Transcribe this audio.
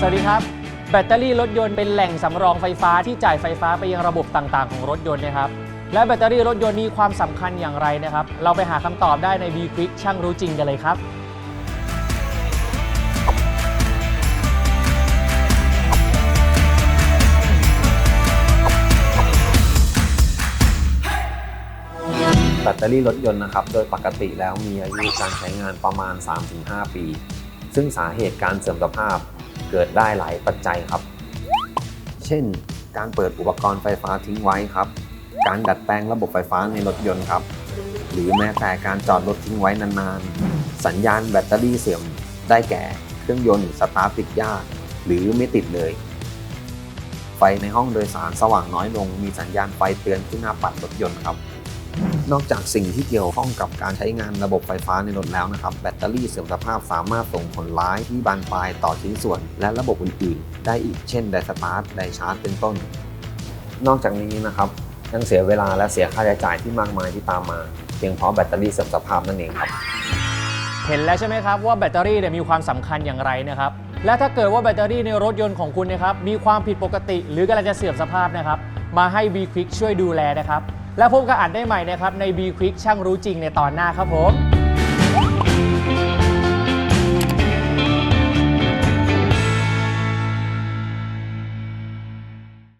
สวัสดีครับ แบตเตอรี่รถยนต์เป็นแหล่งสำรองไฟฟ้าที่จ่ายไฟฟ้าไปยังระบบต่างๆ ของรถยนต์นะครับ และแบตเตอรี่รถยนต์มีความสำคัญอย่างไรนะครับ เราไปหาคำตอบได้ใน B Quick ช่างรู้จริงกันเลยครับแบตเตอรี่รถยนต์นะครับ โดยปกติแล้วมีอายุการใช้งานประมาณ 3-5 ปี ซึ่งสาเหตุการเสื่อมสภาพ เกิดได้หลายปัจจัยครับ เช่น การเปิดอุปกรณ์ไฟฟ้าทิ้งไว้ครับ การดัดแปลงระบบไฟฟ้าในรถยนต์ครับ หรือแม้แต่การจอดรถทิ้งไว้นานๆ สัญญาณแบตเตอรี่เสื่อมได้แก่เครื่องยนต์สตาร์ทติดยากหรือไม่ติดเลย ไฟในห้องโดยสารสว่างน้อยลง มีสัญญาณไฟเตือนที่หน้าปัดรถยนต์ครับ นอกจากสิ่งที่เกี่ยวข้องกับการใช้งานระบบไฟฟ้าในรถแล้วนะครับ แบตเตอรี่เสื่อมสภาพสามารถส่งผลร้ายที่บานปลายต่อชิ้นส่วน และระบบอื่น ๆ ได้อีกเช่นไดสตาร์ทไดชาร์จเป็นต้น นอกจากนี้นะครับยังเสียเวลาและเสียค่าใช้จ่ายที่มากมายที่ตามมาเพียงเพราะแบตเตอรี่เสื่อมสภาพนั่นเองครับเห็นแล้วใช่ไหมครับว่าแบตเตอรี่เนี่ยมีความสำคัญอย่างไรนะครับและถ้าเกิดว่าแบตเตอรี่ในรถยนต์ของคุณนะครับมีความผิดปกติ หรือกำลังจะเสื่อมสภาพนะครับมาให้ B Quick ช่วยดูแลนะครับ และพบกับอัดได้ใหม่นะครับใน B Quick ช่างรู้จริงในตอนหน้าครับผม